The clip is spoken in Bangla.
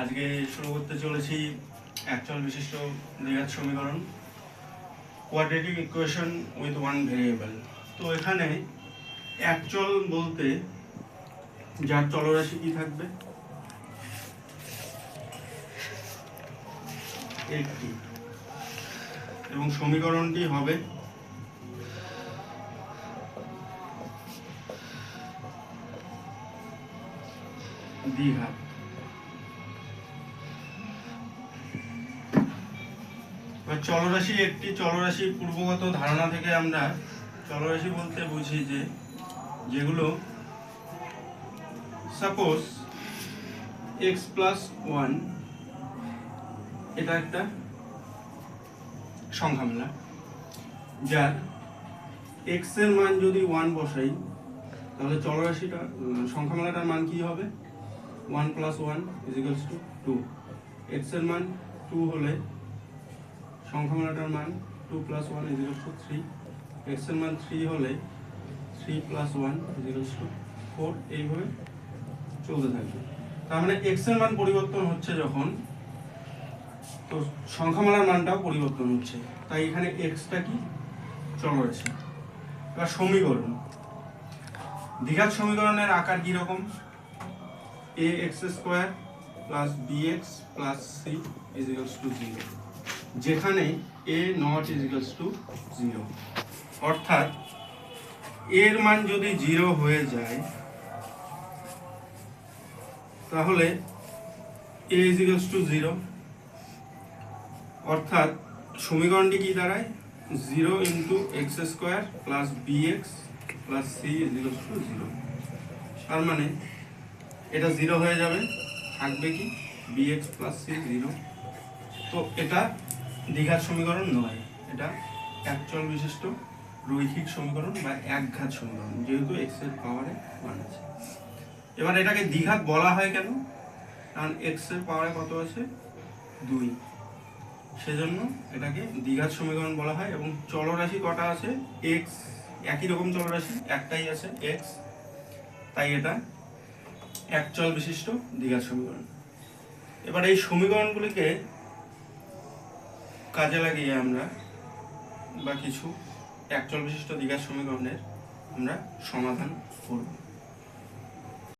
আজকে শুরু করতে চলেছি অ্যাকচুয়াল বিশিষ্ট দ্বিঘাত সমীকরণ। Quadratic equation with one variable তো এখানে অ্যাকচুয়াল বলতে যার চলরাশি কি থাকবে? একটি। এবং সমীকরণটি হবে দ্বিঘাত। চলরাশি একটি, চলরাশি পূর্বগত ধারণা থেকে আমরা চলরাশি বলতে বুঝি যে যেগুলো সাপোজ এক্স প্লাস ওয়ান এটা একটা সংখ্যা মেলা যার এক্সের মান যদি ওয়ান বসাই, তাহলে চলরাশিটা সংখ্যা মেলাটার মান কি হবে? One plus one equals to two এক্সের মান টু হলে সংখ্যামালাটার মান two plus one equals to three এক্সের মান থ্রি হলে three plus one equals to four এইভাবে চলতে থাকবে। তার মানে এক্সের মান পরিবর্তন হচ্ছে যখন তো সংখ্যামালার মানটাও পরিবর্তন হচ্ছে। তাই এখানে এক্সটা কি? চলরাশি এবার সমীকরণ। দ্বিঘাত সমীকরণের আকার কি রকম? A X square plus B X plus C equals to zero যেখানে A not equals to zero অর্থাৎ, এর মান যদি জিরো হয়ে যায়, তাহলে এ ইজিক্যালস টু জিরো অর্থাৎ, সমীকরণটি কি দাঁড়ায়? Zero into X square plus B X plus C equals to zero তার মানে এটা জিরো হয়ে যাবে, থাকবে কি? B X plus C zero তো এটা দ্বিঘাত সমীকরণ নয়। এটা একচল বিশিষ্ট রৈখিক সমীকরণ বা একঘাত সমীকরণ, যেহেতু এক্সের পাওয়ারে ওয়ান আছে। এবার এটাকে দ্বিঘাত বলা হয় কেন? কারণ এক্সের পাওয়ারে কত আছে? দুই। সেজন্য এটাকে দ্বিঘাত সমীকরণ বলা হয় এবং চলরাশি কটা আছে? এক্স একই রকম চলরাশি, একটাই আছে এক্স তাই এটা একচল বিশিষ্ট দ্বিঘাত সমীকরণ। এবার এই সমীকরণগুলিকে কাজে লাগিয়ে আমরা বা কিছু একচল বিশিষ্ট দীঘার সমীকরণের আমরা সমাধান করব।